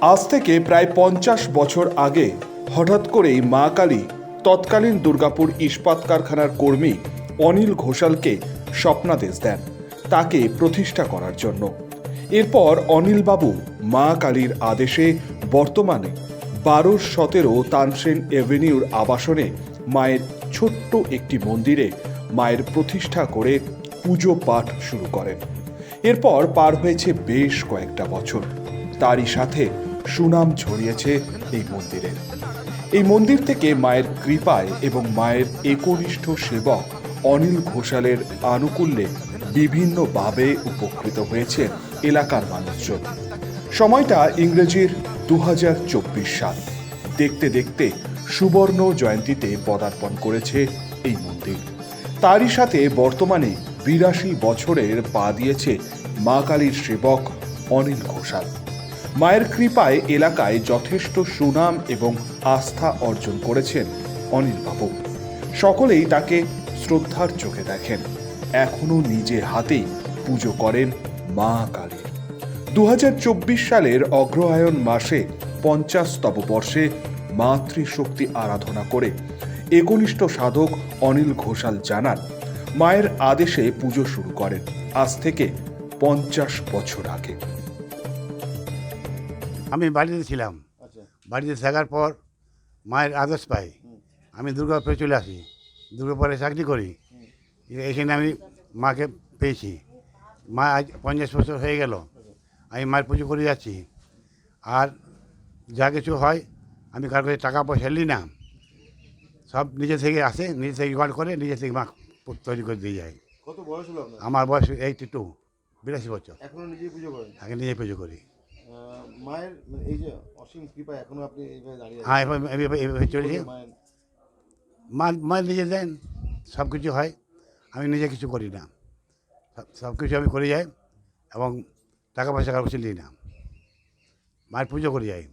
আজ থেকে প্রায় পঞ্চাশ বছর আগে হঠাৎ করেই মা কালী তৎকালীন দুর্গাপুর ইস্পাত কারখানার কর্মী অনিল ঘোষালকে স্বপ্নাদেশ দেন তাকে প্রতিষ্ঠা করার জন্য। এরপর অনিলবাবু মা কালীর আদেশে বর্তমানে বারো সতেরো তানসেন এভিনিউর আবাসনে মায়ের ছোট্ট একটি মন্দিরে মায়ের প্রতিষ্ঠা করে পুজো পাঠ শুরু করেন। এরপর পার হয়েছে বেশ কয়েকটা বছর। তারই সাথে সুনাম ছড়িয়েছে এই মন্দিরের এই মন্দির থেকে মায়ের কৃপায় এবং মায়ের একনিষ্ঠ সেবক অনিল ঘোষালের আনুকূল্যে বিভিন্নভাবে উপকৃত হয়েছে এলাকার মানুষজন। সময়টা ইংরেজির দু হাজার চব্বিশ সাল। দেখতে দেখতে সুবর্ণ জয়ন্তীতে পদার্পণ করেছে এই মন্দির। তারই সাথে বর্তমানে বিরাশি বছরের পা দিয়েছে মা কালীর সেবক অনিল ঘোষাল। মায়ের কৃপায় এলাকায় যথেষ্ট সুনাম এবং আস্থা অর্জন করেছেন অনিল বাবু সকলেই তাকে শ্রদ্ধার চোখে দেখেন। এখনও নিজে হাতেই পুজো করেন মা কালীর দু সালের অগ্রহায়ণ মাসে পঞ্চাশতম বর্ষে মাতৃশক্তি আরাধনা করে একনিষ্ঠ সাধক অনিল ঘোষাল জানান, মায়ের আদেশে পুজো শুরু করেন। আজ থেকে পঞ্চাশ বছর আগে। আমি বাড়িতে ছিলাম। বাড়িতে থাকার পর মায়ের আদেশ পাই। আমি দুর্গাপুরে চলে আসি। দুর্গাপুরে চাকরি করি। এখানে আমি মাকে পেয়েছি। মা আজ পঞ্চাশ বছর হয়ে গেল। আমি মায়ের পুজো করে যাচ্ছি। আর যা কিছু হয় আমি কার কাছে টাকা পয়সা নিই না। সব নিজে থেকে আসে নিজে থেকে জোগাড় করে নিজে থেকে মা তৈরি করে দিয়ে যায়। কত বয়স হলো আমার বয়স এইটি টু বিরাশি বছর। এখনও নিজেই পুজো করেন? আগে নিজে পুজো করি। মায়ের মানে এই যে অসীম কৃপা এখনও আপনি এইভাবে দাঁড়িয়ে হ্যাঁ এভাবে এভাবে- এভাবে চলেছে। আছেন মা মা নিজে দেন সব কিছু হয়। আমি নিজে কিছু করি না। সব- কিছু আমি করে যাই এবং টাকা পয়সা কারও কাছে নিই না। মায়ের পুজো করে যাই।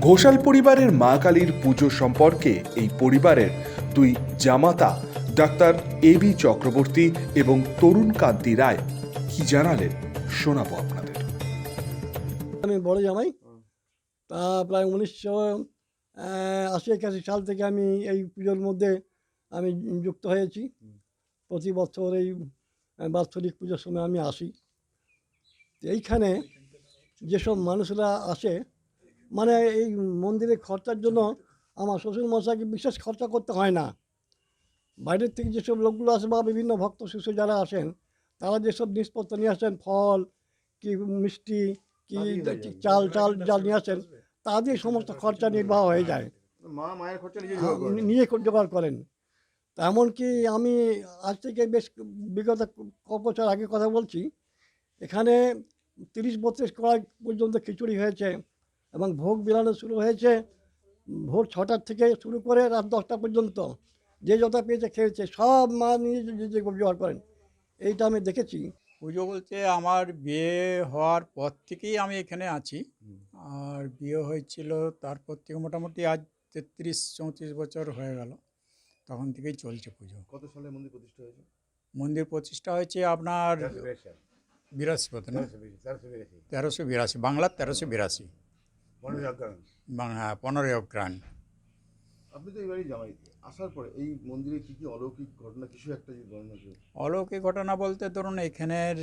ঘোষাল পরিবারের মা কালীর পুজো সম্পর্কে এই পরিবারের দুই জামাতা ডাক্তার এ বি চক্রবর্তী এবং তরুণ কান্তি রায় কি জানালেন শোনাবো আপনাদের আমি বড় জামাই। তা প্রায় উনিশশো আশি একাশি সাল থেকে আমি এই পুজোর মধ্যে আমি যুক্ত হয়েছি। প্রতি বছর এই বাৎসরিক পুজোর সময় আমি আসি। এইখানে যেসব মানুষরা আসে মানে এই মন্দিরে খরচার জন্য আমার শ্বশুর মশাইকে বিশেষ খরচা করতে হয় না। বাইরের থেকে যেসব লোকগুলো আসে বা বিভিন্ন ভক্ত শিশু যারা আসেন তারা যেসব জিনিসপত্র নিয়ে আসেন ফল কি মিষ্টি কি। চাল টাল যা নিয়ে আসেন তা দিয়ে সমস্ত খরচা নির্বাহ হয়ে যায়। মা মায়ের খরচা নিজে হ্যাঁ, জোগাড় করেন। নিয়ে জোগাড় করেন। এমনকি আমি আজ থেকে বেশ বিগত ক বছর আগে কথা বলছি এখানে তিরিশ বত্রিশ কড়াই পর্যন্ত খিচুড়ি হয়েছে এবং ভোগ বিলানো শুরু হয়েছে। ভোর ছটার থেকে শুরু করে রাত দশটা পর্যন্ত যে যত পেয়েছে খেয়েছে সব মা নিয়ে নিজে জোগাড় করেন। এইটা আমি দেখেছি। পুজো বলতে আমার বিয়ে হওয়ার পর থেকেই আমি এখানে আছি। আর বিয়ে হয়েছিল তারপর থেকে মোটামুটি আজ তেত্রিশ চৌত্রিশ বছর হয়ে গেল। তখন থেকেই চলছে পুজো। কত সালে মন্দির প্রতিষ্ঠা হয়েছে? মন্দির প্রতিষ্ঠা হয়েছে আপনার বিরাশি পথে না? তেরোশো বিরাশি বাংলার তেরোশো বিরাশি। হ্যাঁ পনেরোই অগ্রাণ আপনি তো এবারই জামাই আসার পরে এই মন্দিরে কি কি অলৌকিক ঘটনা, কিছু একটা অলৌকিক ঘটনা বলতে ধরুন, এখানের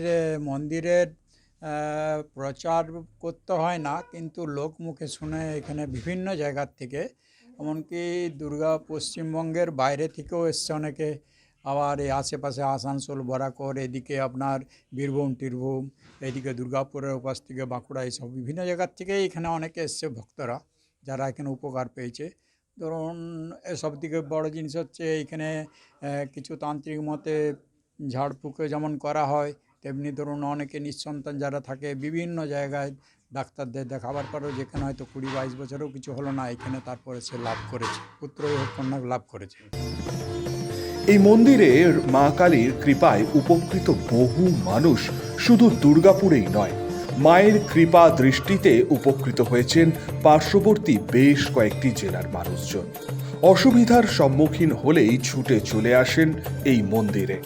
মন্দিরের প্রচার করতে হয় না, কিন্তু লোক মুখে শুনে এখানে বিভিন্ন জায়গার থেকে, এমনকি দুর্গা পশ্চিমবঙ্গের বাইরে থেকেও এসছে অনেকে। আবার এই আশেপাশে আসানসোল, বরাকর, এদিকে আপনার বীরভূম, টিরভূম, এদিকে দুর্গাপুরের উপাস থেকে বাঁকুড়া, এইসব বিভিন্ন জায়গার থেকে এখানে অনেকে এসছে ভক্তরা, যারা এখানে উপকার পেয়েছে। ধরুন এসব থেকে বড় জিনিস হচ্ছে আহ, কিছু তান্ত্রিক মতে ঝাড়ফুঁকে যেমন করা হয় তেমনি ধরুন অনেকে নিঃসন্তান যারা থাকে বিভিন্ন জায়গায় ডাক্তারদের দেখাবার পরেও যেখানে হয়তো কুড়ি বাইশ বছরেও কিছু হলো না এখানে তারপরে সে লাভ করেছে পুত্রই হোক কন্যা লাভ করেছে। এই মন্দিরের মা কালীর কৃপায় উপকৃত বহু মানুষ শুধু দুর্গাপুরেই নয় মায়ের কৃপা দৃষ্টিতে উপকৃত হয়েছেন পার্শ্ববর্তী বেশ কয়েকটি জেলার মানুষজন। অসুবিধার সম্মুখীন হলেই ছুটে চলে আসেন এই মন্দিরে।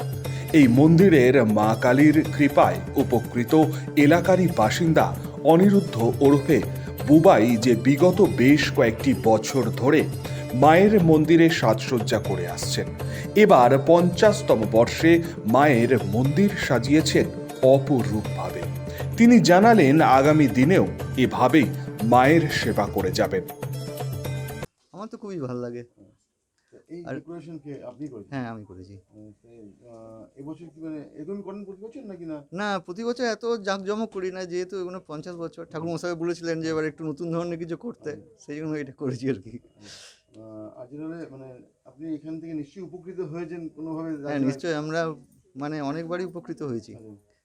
এই মন্দিরের মা কালীর কৃপায় উপকৃত এলাকারই বাসিন্দা অনিরুদ্ধ ওরফে বুবাই যে বিগত বেশ কয়েকটি বছর ধরে মায়ের মন্দিরে সাজসজ্জা করে আসছেন। এবার পঞ্চাশতম বর্ষে মায়ের মন্দির সাজিয়েছেন অপরূপভাবে। তিনি জানালেন আগামী দিনেও এভাবেই মায়ের সেবা করে যাবেন। আমার তো খুবই ভালো লাগে। এই ডেকোরেশন কে আপনি করেছেন? হ্যাঁ আমি করেছি। এবছর কি মানে এরকম করেন প্রতি বছর নাকি না? না প্রতি বছর এত জাঁকজমক করি না যেহেতু এগুলো পঞ্চাশ বছর। ঠাকুর মশাই বলেছিলেন যে এবার একটু নতুন ধরনের কিছু করতে। সেই জন্য এটা করেছি আর কি। হলে মানে আপনি এখান থেকে নিশ্চয়ই উপকৃত হয়েছেন কোনোভাবে? হ্যাঁ নিশ্চয়ই আমরা মানে অনেকবারই উপকৃত হয়েছি।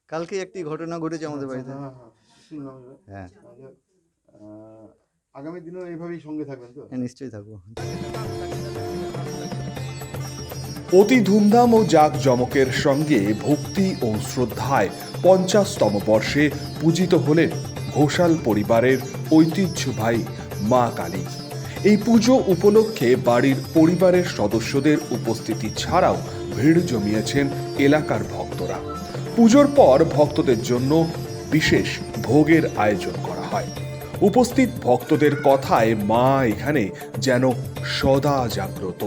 কালকে একটি ঘটনা ঘটেছে আমাদের বাড়িতে। হ্যাঁ হ্যাঁ। হ্যাঁ। আচ্ছা, আগামী দিনেও এইভাবেই সঙ্গে থাকবেন তো? হ্যাঁ নিশ্চয়ই থাকব। অতি ধুমধাম ও জাঁকজমকের সঙ্গে ভক্তি ও শ্রদ্ধায় পঞ্চাশতম বর্ষে পূজিত হলেন ঘোষাল পরিবারের ঐতিহ্যবাহী মা কালী। এই পুজো উপলক্ষে বাড়ির পরিবারের সদস্যদের উপস্থিতি ছাড়াও ভিড় জমিয়েছেন এলাকার ভক্তরা। পুজোর পর ভক্তদের জন্য বিশেষ ভোগের আয়োজন করা হয়। উপস্থিত ভক্তদের কথায় মা এখানে যেন সদা জাগ্রত।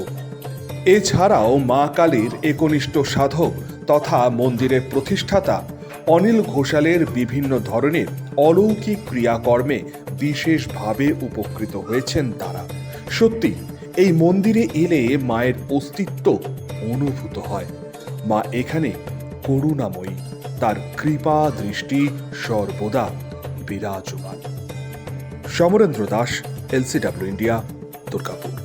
এছাড়াও মা কালীর একনিষ্ঠ সাধক তথা মন্দিরের প্রতিষ্ঠাতা অনিল ঘোষালের বিভিন্ন ধরনের অলৌকিক ক্রিয়াকর্মে বিশেষভাবে উপকৃত হয়েছেন তারা। সত্যি, এই মন্দিরে এলে মায়ের অস্তিত্ব অনুভূত হয়। মা এখানে করুণাময়ী। তার কৃপা দৃষ্টি সর্বদা বিরাজমান। Samarendra Das LCW India Durgapur.